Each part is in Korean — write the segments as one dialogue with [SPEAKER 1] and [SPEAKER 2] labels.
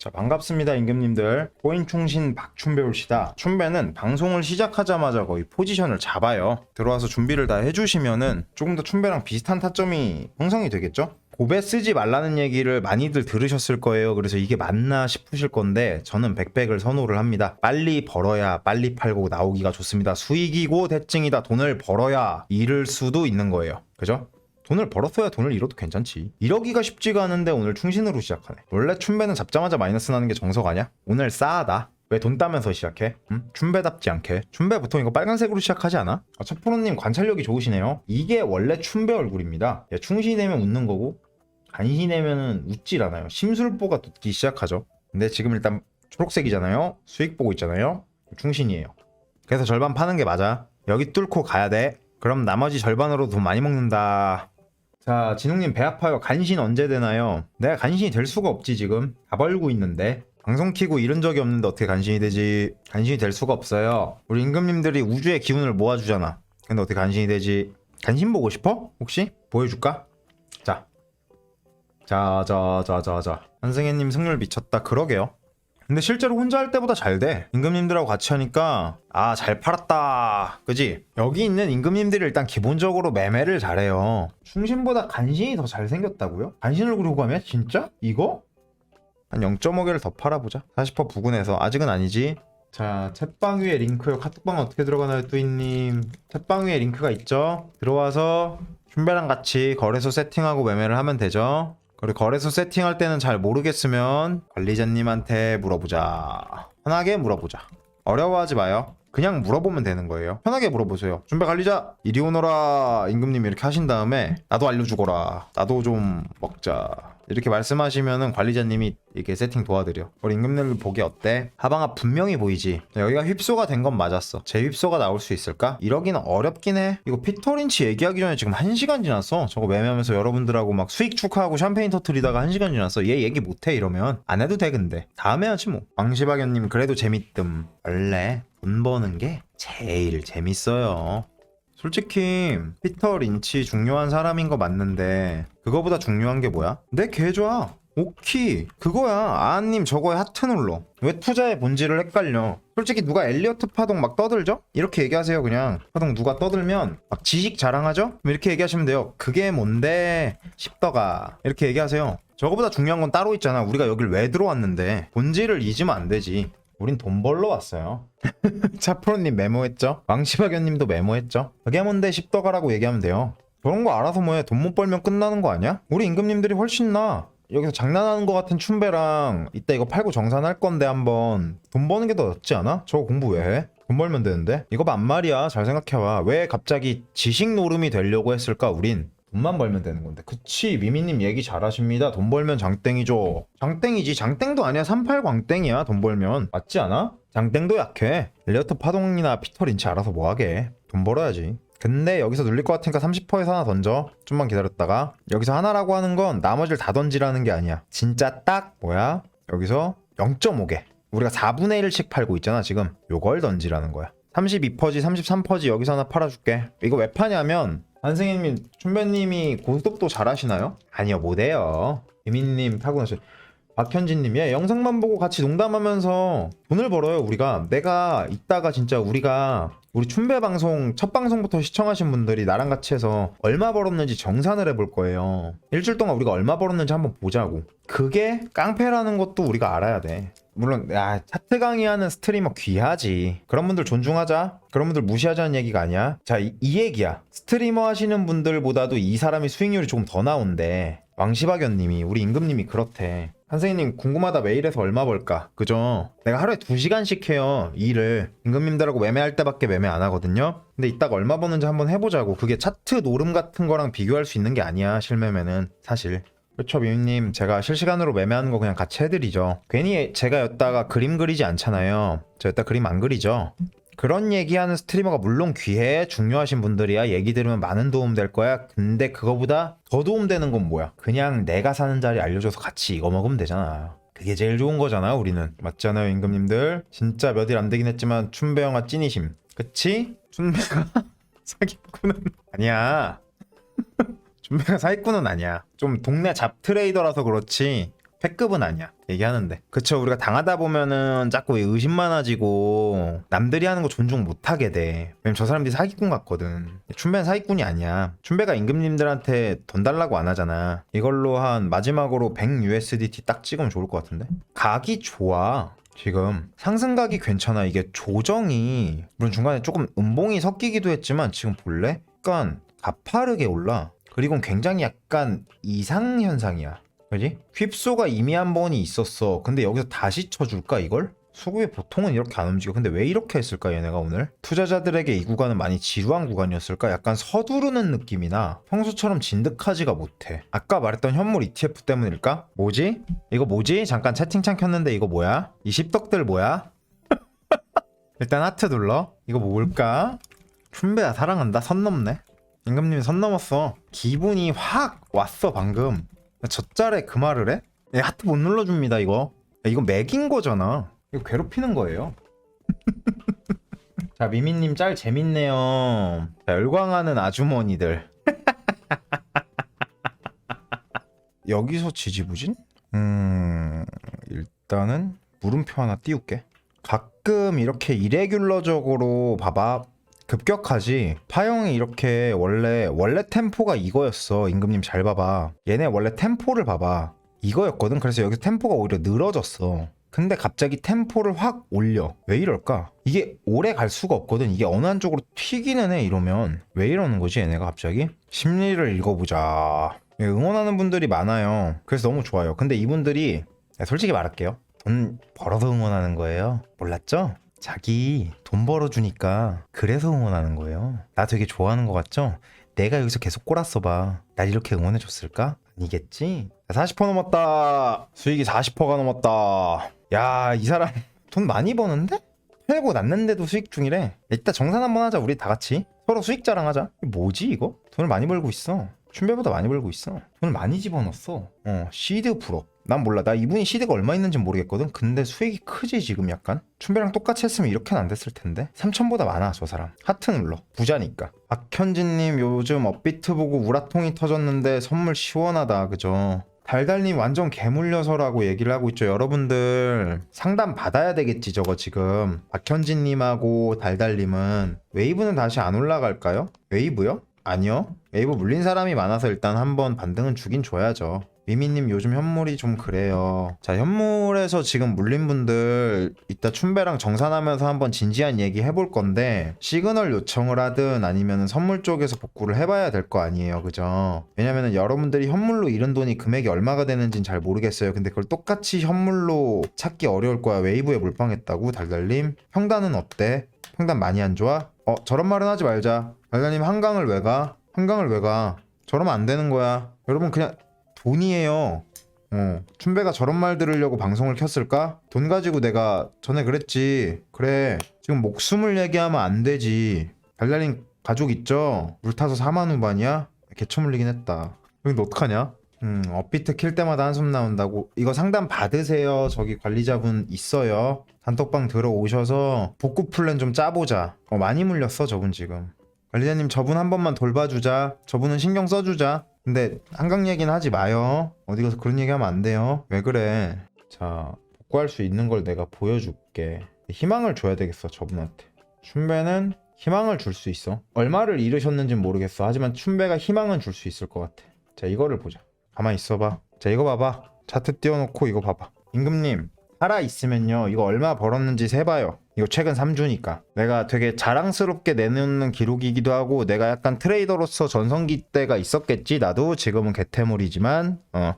[SPEAKER 1] 자 반갑습니다 임금님들. 코인 충신 박춘배 올시다. 춘배는 방송을 시작하자마자 거의 포지션을 잡아요. 들어와서 준비를 다 해주시면은 조금 더 춘배랑 비슷한 타점이 형성이 되겠죠? 고배 쓰지 말라는 얘기를 많이들 들으셨을 거예요. 그래서 이게 맞나 싶으실 건데 저는 백백을 선호를 합니다. 빨리 벌어야 빨리 팔고 나오기가 좋습니다. 수익이고 대증이다. 돈을 벌어야 잃을 수도 있는 거예요. 그죠? 돈을 벌었어야 돈을 잃어도 괜찮지. 이러기가 쉽지가 않은데 오늘 충신으로 시작하네. 원래 춘배는 잡자마자 마이너스 나는 게 정석 아니야? 오늘 싸하다. 왜돈 따면서 시작해? 응? 춘배답지 않게. 춘배 보통 이거 빨간색으로 시작하지 않아? 아, 첫 프로님 관찰력이 좋으시네요. 이게 원래 춘배 얼굴입니다. 야, 충신이 되면 웃는 거고 간신이 되면은 웃질 않아요. 심술보가 돋기 시작하죠. 근데 지금 일단 초록색이잖아요. 수익 보고 있잖아요. 충신이에요. 그래서 절반 파는 게 맞아. 여기 뚫고 가야 돼. 그럼 나머지 절반으로 돈 많이 먹는다. 자, 진웅님 배 아파요. 간신 언제 되나요? 내가 간신이 될 수가 없지 지금. 다 벌고 있는데. 방송 키고 잃은 적이 없는데 어떻게 간신이 되지? 간신이 될 수가 없어요. 우리 임금님들이 우주의 기운을 모아주잖아. 근데 어떻게 간신이 되지? 간신 보고 싶어? 혹시? 보여줄까? 자. 자, 자, 자, 자, 자. 한승혜님 승률 미쳤다. 그러게요. 근데 실제로 혼자 할 때보다 잘 돼. 임금님들하고 같이 하니까 아 잘 팔았다. 그지? 여기 있는 임금님들이 일단 기본적으로 매매를 잘해요. 충신보다 간신이 더 잘생겼다고요? 간신을 그리고 가면 진짜? 이거? 한 0.5개를 더 팔아보자. 40% 부근에서 아직은 아니지. 자, 챗방 위에 링크요. 카톡방 어떻게 들어가나요, 뚜이님? 챗방 위에 링크가 있죠? 들어와서 춘배랑 같이 거래소 세팅하고 매매를 하면 되죠? 그리고 거래소 세팅할 때는 잘 모르겠으면 관리자님한테 물어보자. 편하게 물어보자. 어려워하지 마요. 그냥 물어보면 되는 거예요. 편하게 물어보세요. 준비 관리자 이리 오너라 임금님 이렇게 하신 다음에 나도 알려주거라. 나도 좀 먹자. 이렇게 말씀하시면은 관리자님이 이렇게 세팅 도와드려. 우리 임금님들 보기 어때? 하방아 분명히 보이지. 여기가 휩소가 된 건 맞았어. 재휩소가 나올 수 있을까? 이러기는 어렵긴 해. 이거 피터린치 얘기하기 전에 지금 1시간 지났어. 저거 매매하면서 여러분들하고 막 수익 축하하고 샴페인 터트리다가 1시간 지났어. 얘 얘기 못해 이러면 안 해도 돼 근데. 다음에 하지 뭐. 왕시박연님 그래도 재밌뜸. 원래 돈 버는 게 제일 재밌어요. 솔직히 피터 린치 중요한 사람인 거 맞는데 그거보다 중요한 게 뭐야? 내개 좋아. 오키. 그거야. 아님 저거에 하트 눌러. 왜 투자의 본질을 헷갈려? 솔직히 누가 엘리어트 파동 막 떠들죠? 이렇게 얘기하세요 그냥. 파동 누가 떠들면 막 지식 자랑하죠? 이렇게 얘기하시면 돼요. 그게 뭔데? 십더가. 이렇게 얘기하세요. 저거보다 중요한 건 따로 있잖아. 우리가 여길 왜 들어왔는데? 본질을 잊으면 안 되지 우린 돈 벌러 왔어요 차프로님 메모했죠? 왕시박연님도 메모했죠? 그게 뭔데 십더가라고 얘기하면 돼요 그런 거 알아서 뭐해 돈 못 벌면 끝나는 거 아니야? 우리 임금님들이 훨씬 나 여기서 장난하는 거 같은 춘배랑 이따 이거 팔고 정산할 건데 한번 돈 버는 게 더 낫지 않아? 저거 공부 왜 해? 돈 벌면 되는데? 이거 반말이야 잘 생각해봐 왜 갑자기 지식 노름이 되려고 했을까 우린 돈만 벌면 되는 건데. 그치 미미님 얘기 잘하십니다. 돈 벌면 장땡이죠. 장땡이지. 장땡도 아니야. 38 광땡이야 돈 벌면. 맞지 않아? 장땡도 약해. 엘리어트 파동이나 피터 린치 알아서 뭐하게. 돈 벌어야지. 근데 여기서 눌릴 것 같으니까 30%에서 하나 던져. 좀만 기다렸다가. 여기서 하나라고 하는 건 나머지를 다 던지라는 게 아니야. 진짜 딱 뭐야? 여기서 0.5개. 우리가 4분의 1씩 팔고 있잖아 지금. 요걸 던지라는 거야. 32퍼지 33퍼지 여기서 하나 팔아줄게. 이거 왜 파냐면 한승희님 춘배님이 고속도 잘하시나요? 아니요 못해요 유민님 타고나셔 박현진님, 예, 영상만 보고 같이 농담하면서 돈을 벌어요, 우리가. 내가 이따가 진짜 우리가 우리 춘배 방송 첫 방송부터 시청하신 분들이 나랑 같이 해서 얼마 벌었는지 정산을 해볼 거예요. 일주일 동안 우리가 얼마 벌었는지 한번 보자고. 그게 깡패라는 것도 우리가 알아야 돼. 물론 야 차트 강의하는 스트리머 귀하지. 그런 분들 존중하자. 그런 분들 무시하자는 얘기가 아니야. 자이 얘기야. 스트리머 하시는 분들보다도 이 사람이 수익률이 조금 더 나온대. 왕시박연님이 우리 임금님이 그렇대. 선생님 궁금하다. 메일에서 얼마 벌까? 그죠? 내가 하루에 2시간씩 해요 일을. 임금님들하고 매매할 때밖에 매매 안 하거든요. 근데 이따가 얼마 버는지 한번 해보자고. 그게 차트 노름 같은 거랑 비교할 수 있는 게 아니야 실매매는. 사실 그렇죠 미미님 제가 실시간으로 매매하는 거 그냥 같이 해드리죠. 괜히 제가 였다가 그림 그리지 않잖아요. 저 였다 그림 안 그리죠? 그런 얘기하는 스트리머가 물론 귀해 중요하신 분들이야. 얘기 들으면 많은 도움 될 거야. 근데 그거보다 더 도움 되는 건 뭐야? 그냥 내가 사는 자리 알려줘서 같이 이거 먹으면 되잖아. 그게 제일 좋은 거잖아 우리는. 맞잖아요 임금님들? 진짜 몇 일 안 되긴 했지만 춘배영아 찐이심. 그치? 춘배가 사기꾼은 아니야 준배가 사기꾼은 아니야. 좀 동네 잡 트레이더라서 그렇지. 패급은 아니야. 얘기하는데. 그쵸 우리가 당하다 보면은 자꾸 의심 많아지고 남들이 하는 거 존중 못하게 돼. 왜냐면 저 사람들이 사기꾼 같거든. 춘배는 사기꾼이 아니야. 춘배가 임금님들한테 돈 달라고 안 하잖아. 이걸로 한 마지막으로 100 USDT 딱 찍으면 좋을 것 같은데? 각이 좋아 지금. 상승각이 괜찮아. 이게 조정이 물론 중간에 조금 음봉이 섞이기도 했지만 지금 볼래? 약간 가파르게 올라 그리고 굉장히 약간 이상 현상이야 그지? 휩소가 이미 한 번이 있었어 근데 여기서 다시 쳐줄까 이걸? 수급이 보통은 이렇게 안 움직여 근데 왜 이렇게 했을까 얘네가 오늘? 투자자들에게 이 구간은 많이 지루한 구간이었을까? 약간 서두르는 느낌이나 평소처럼 진득하지가 못해 아까 말했던 현물 ETF 때문일까? 뭐지? 이거 뭐지? 잠깐 채팅창 켰는데 이거 뭐야? 이 십덕들 뭐야? 일단 하트 눌러 이거 뭘까? 춘배야 사랑한다 선 넘네 임금님이 선 넘었어. 기분이 확 왔어 방금. 젖잘에 그 말을 해? 얘 하트 못 눌러줍니다 이거. 야, 이거 맥인 거잖아. 이거 괴롭히는 거예요. 자 미미님 짤 재밌네요. 자, 열광하는 아주머니들. 여기서 지지부진? 음 일단은 물음표 하나 띄울게. 가끔 이렇게 이레귤러적으로 봐봐 급격하지. 파형이 이렇게 원래 원래 템포가 이거였어. 임금님 잘 봐봐. 얘네 원래 템포를 봐봐. 이거였거든. 그래서 여기서 템포가 오히려 늘어졌어. 근데 갑자기 템포를 확 올려. 왜 이럴까? 이게 오래 갈 수가 없거든. 이게 어느 한쪽으로 튀기는 해 이러면 왜 이러는 거지 얘네가 갑자기? 심리를 읽어보자. 예, 응원하는 분들이 많아요. 그래서 너무 좋아요. 근데 이분들이 야, 솔직히 말할게요. 돈 벌어서 응원하는 거예요. 몰랐죠? 자기 돈 벌어주니까 그래서 응원하는 거예요. 나 되게 좋아하는 거 같죠? 내가 여기서 계속 꼬랐어 봐. 날 이렇게 응원해줬을까? 아니겠지? 40% 넘었다. 수익이 40%가 넘었다. 야, 이 사람 돈 많이 버는데? 팔고 났는데도 수익 중이래. 이따 정산 한번 하자, 우리 다 같이. 서로 수익 자랑하자. 뭐지, 이거? 돈을 많이 벌고 있어. 춘배보다 많이 벌고 있어. 돈을 많이 집어넣었어. 어, 시드 프로. 난 몰라. 나 이분이 시드가 얼마 있는지 모르겠거든. 근데 수익이 크지 지금 약간. 춘배랑 똑같이 했으면 이렇게는 안 됐을 텐데. 3천보다 많아 저 사람. 하트 눌러. 부자니까. 박현진님 요즘 업비트 보고 우라통이 터졌는데 선물 시원하다. 그죠? 달달님 완전 개물려서라고 얘기를 하고 있죠. 여러분들 상담 받아야 되겠지 저거 지금. 박현진님하고 달달님은 웨이브는 다시 안 올라갈까요? 웨이브요? 아니요. 웨이브 물린 사람이 많아서 일단 한번 반등은 주긴 줘야죠. 미미님 요즘 현물이 좀 그래요. 자 현물에서 지금 물린 분들 이따 춘배랑 정산하면서 한번 진지한 얘기 해볼 건데 시그널 요청을 하든 아니면 선물 쪽에서 복구를 해봐야 될 거 아니에요, 그죠? 왜냐면은 여러분들이 현물로 잃은 돈이 금액이 얼마가 되는지는 잘 모르겠어요. 근데 그걸 똑같이 현물로 찾기 어려울 거야. 웨이브에 물방했다고 달달님. 평단은 어때? 평단 많이 안 좋아? 어 저런 말은 하지 말자. 달달님 한강을 왜 가? 한강을 왜 가? 저러면 안 되는 거야. 여러분 그냥 돈이에요. 어, 춘배가 저런 말 들으려고 방송을 켰을까? 돈 가지고 내가 전에 그랬지. 그래. 지금 목숨을 얘기하면 안 되지. 달달님 가족 있죠? 물 타서 4만 후반이야? 개처 물리긴 했다. 여기 너 어떡하냐? 음, 업비트 킬 때마다 한숨 나온다고. 이거 상담 받으세요. 저기 관리자분 있어요. 단톡방 들어오셔서 복구 플랜 좀 짜보자. 어, 많이 물렸어, 저분 지금. 관리자님 저분 한 번만 돌봐주자. 저분은 신경 써주자. 근데 한강 얘기는 하지 마요. 어디 가서 그런 얘기 하면 안 돼요. 왜 그래? 자, 복구할 수 있는 걸 내가 보여줄게. 희망을 줘야 되겠어, 저분한테. 춘배는 희망을 줄 수 있어. 얼마를 잃으셨는지는 모르겠어. 하지만 춘배가 희망은 줄 수 있을 것 같아. 자, 이거를 보자. 가만히 있어봐. 자, 이거 봐봐. 차트 띄워놓고 이거 봐봐. 임금님, 살아 있으면요. 이거 얼마 벌었는지 세봐요. 이거 최근 3주니까. 내가 되게 자랑스럽게 내놓는 기록이기도 하고 내가 약간 트레이더로서 전성기 때가 있었겠지. 나도 지금은 개태물이지만 어.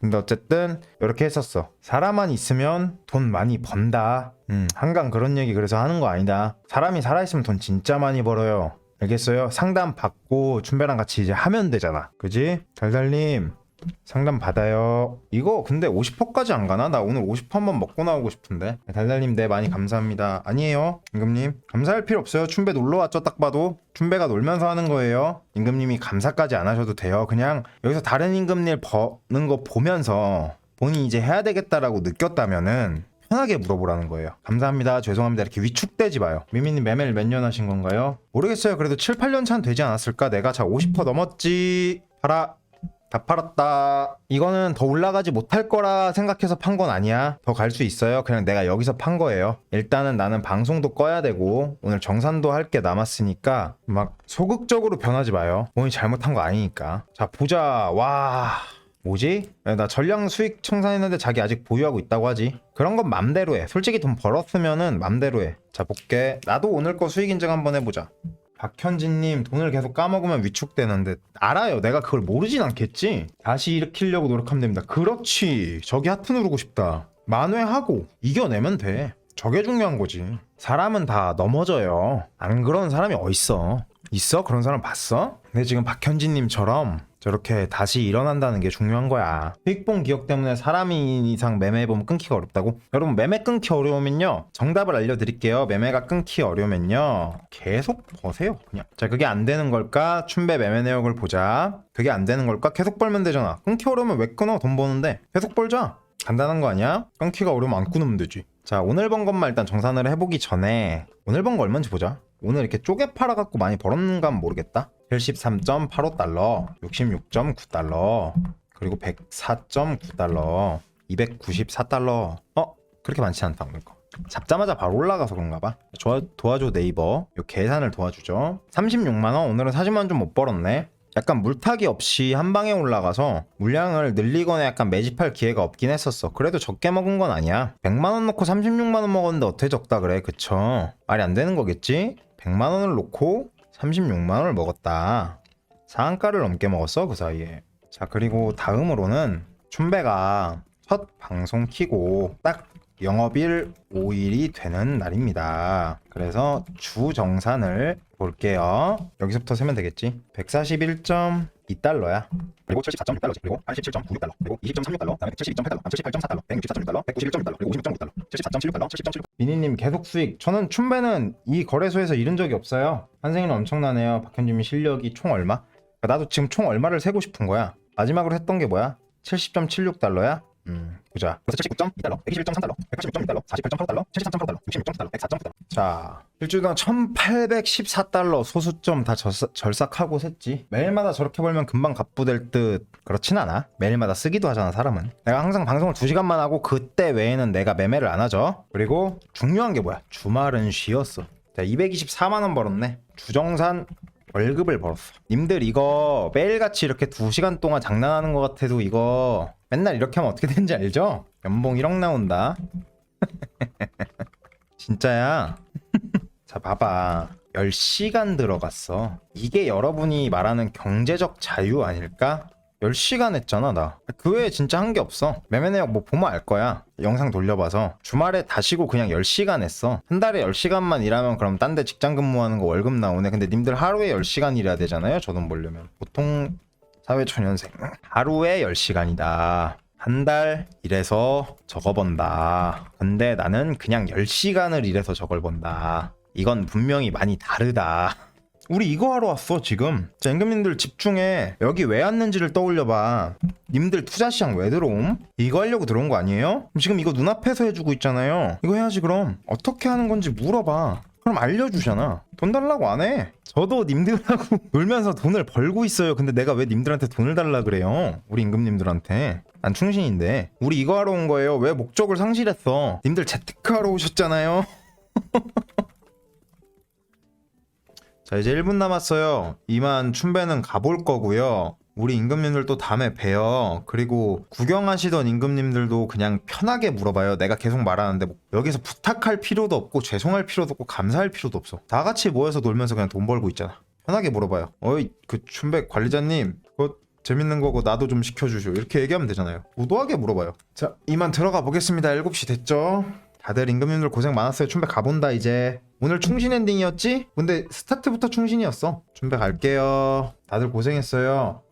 [SPEAKER 1] 근데 어쨌든 이렇게 했었어. 사람만 있으면 돈 많이 번다. 음, 한강 그런 얘기 그래서 하는 거 아니다. 사람이 살아있으면 돈 진짜 많이 벌어요. 알겠어요? 상담 받고 춘배랑 같이 이제 하면 되잖아. 그지? 달달님 상담 받아요. 이거 근데 50%까지 안 가나? 나 오늘 50% 한번 먹고 나오고 싶은데. 달달님 네 많이 감사합니다. 아니에요, 임금님. 감사할 필요 없어요. 춘배 놀러 왔죠, 딱 봐도. 춘배가 놀면서 하는 거예요. 임금님이 감사까지 안 하셔도 돼요. 그냥 여기서 다른 임금님 버는 거 보면서 본인이 이제 해야 되겠다라고 느꼈다면은 편하게 물어보라는 거예요. 감사합니다. 죄송합니다. 이렇게 위축되지 마요. 미미님 매매를 몇 년 하신 건가요? 모르겠어요. 그래도 7, 8년 차는 되지 않았을까? 내가 자 50% 넘었지. 봐라. 다 팔았다. 이거는 더 올라가지 못할 거라 생각해서 판 건 아니야. 더 갈 수 있어요. 그냥 내가 여기서 판 거예요. 일단은 나는 방송도 꺼야 되고 오늘 정산도 할 게 남았으니까 막 소극적으로 변하지 마요. 본인이 잘못한 거 아니니까. 자 보자. 와. 뭐지? 야, 나 전량 수익 청산했는데 자기 아직 보유하고 있다고 하지. 그런 건 맘대로 해. 솔직히 돈 벌었으면은 맘대로 해. 자 볼게. 나도 오늘 거 수익 인증 한번 해보자. 박현진님 돈을 계속 까먹으면 위축되는데 알아요. 내가 그걸 모르진 않겠지? 다시 일으키려고 노력하면 됩니다. 그렇지. 저기 하트 누르고 싶다. 만회하고 이겨내면 돼. 저게 중요한 거지. 사람은 다 넘어져요. 안 그런 사람이 어딨어? 있어? 그런 사람 봤어? 근데 지금 박현진님처럼 저렇게 다시 일어난다는 게 중요한 거야. 수익본 기억 때문에 사람이 이상 매매해보면 끊기가 어렵다고? 여러분 매매 끊기 어려우면요. 정답을 알려드릴게요. 매매가 끊기 어려우면요. 계속 버세요. 그냥. 자 그게 안 되는 걸까? 춘배 매매 내역을 보자. 그게 안 되는 걸까? 계속 벌면 되잖아. 끊기 어려우면 왜 끊어? 돈 버는데. 계속 벌자. 간단한 거 아니야? 끊기가 어려우면 안 끊으면 되지. 자 오늘 번 것만 일단 정산을 해보기 전에 오늘 번 거 얼마인지 보자. 오늘 이렇게 쪼개 팔아갖고 많이 벌었는가 모르겠다. 73.85달러, 66.9달러, 그리고 104.9달러, 294달러. 어? 그렇게 많지 않다 오늘 거. 잡자마자 바로 올라가서 그런가 봐. 저 도와줘 네이버. 요 계산을 도와주죠. 36만 원. 오늘은 40만 원 좀 못 벌었네. 약간 물타기 없이 한 방에 올라가서 물량을 늘리거나 약간 매집할 기회가 없긴 했었어. 그래도 적게 먹은 건 아니야. 100만 원 넣고 36만 원 먹었는데 어떻게 적다 그래? 그쵸? 말이 안 되는 거겠지? 100만 원을 놓고 36만 원을 먹었다. 상한가를 넘게 먹었어 그 사이에. 자 그리고 다음으로는 춘배가 첫 방송 키고 딱 영업일 5일이 되는 날입니다. 그래서 주 정산을 볼게요. 여기서부터 세면 되겠지. 141.2달러야. 그리고 74.6달러지. 그리고 87.96달러. 그리고 20.36달러. 그다음에 72.8달러. 78.4달러. 164.6달러. 191.6달러. 그리고 56.6달러. 74.76달러. 77.7. 미니님 계속 수익. 저는 춘배는 이 거래소에서 잃은 적이 없어요. 한생이는 엄청나네요. 박현준님 실력이 총 얼마? 그러니까 나도 지금 총 얼마를 세고 싶은 거야. 마지막으로 했던 게 뭐야? 70.76달러야? 음, 보자. 79.2달러, 121.3달러, 186.6달러, 48.8달러, 73.8달러, 66.9달러, 104.9달러. 자, 일주일간 1814달러 소수점 다 절삭, 절삭 하고 샜지. 매일마다 저렇게 벌면 금방 갑부될 듯 그렇진 않아. 매일마다 쓰기도 하잖아, 사람은. 내가 항상 방송을 2시간만 하고 그때 외에는 내가 매매를 안 하죠. 그리고 중요한 게 뭐야? 주말은 쉬었어. 자, 224만 원 벌었네. 주정산 월급을 벌었어. 님들 이거 매일같이 이렇게 2시간 동안 장난하는 것 같아도 이거 맨날 이렇게 하면 어떻게 되는지 알죠? 연봉 1억 나온다. 진짜야. 자, 봐봐. 10시간 들어갔어. 이게 여러분이 말하는 경제적 자유 아닐까? 10시간 했잖아, 나. 그 외에 진짜 한 게 없어. 매매 내역 뭐 보면 알 거야. 영상 돌려봐서. 주말에 다 쉬고 그냥 10시간 했어. 한 달에 10시간만 일하면 그럼 딴 데 직장 근무하는 거 월급 나오네. 근데 님들 하루에 10시간 일해야 되잖아요. 저 돈 벌려면. 보통 사회초년생. 하루에 10시간이다. 한 달 일해서 저거 번다. 근데 나는 그냥 10시간을 일해서 저걸 번다. 이건 분명히 많이 다르다. 우리 이거 하러 왔어 지금. 자 임금님들 집중해. 여기 왜 왔는지를 떠올려봐. 님들 투자 시장 왜 들어옴? 이거 하려고 들어온 거 아니에요? 지금 이거 눈앞에서 해주고 있잖아요. 이거 해야지 그럼. 어떻게 하는 건지 물어봐. 그럼 알려주잖아. 돈 달라고 안해. 저도 님들하고 놀면서 돈을 벌고 있어요. 근데 내가 왜 님들한테 돈을 달라 그래요? 우리 임금님들한테 난 충신인데 우리 이거 하러 온 거예요 왜 목적을 상실했어 님들 재테크하러 오셨잖아요 자 이제 1분 남았어요. 이만 춘배는 가볼 거고요. 우리 임금님들도 다음에 봬요. 그리고 구경하시던 임금님들도 그냥 편하게 물어봐요. 내가 계속 말하는데 뭐 여기서 부탁할 필요도 없고 죄송할 필요도 없고 감사할 필요도 없어. 다 같이 모여서 놀면서 그냥 돈 벌고 있잖아. 편하게 물어봐요. 어이 그 춘배 관리자님 그거 재밌는 거고 나도 좀 시켜주시오. 이렇게 얘기하면 되잖아요. 무도하게 물어봐요. 자 이만 들어가 보겠습니다. 7시 됐죠? 다들 임금님들 고생 많았어요. 춘배 가본다 이제. 오늘 충신 엔딩이었지? 근데 스타트부터 충신이었어. 춘배 갈게요. 다들 고생했어요.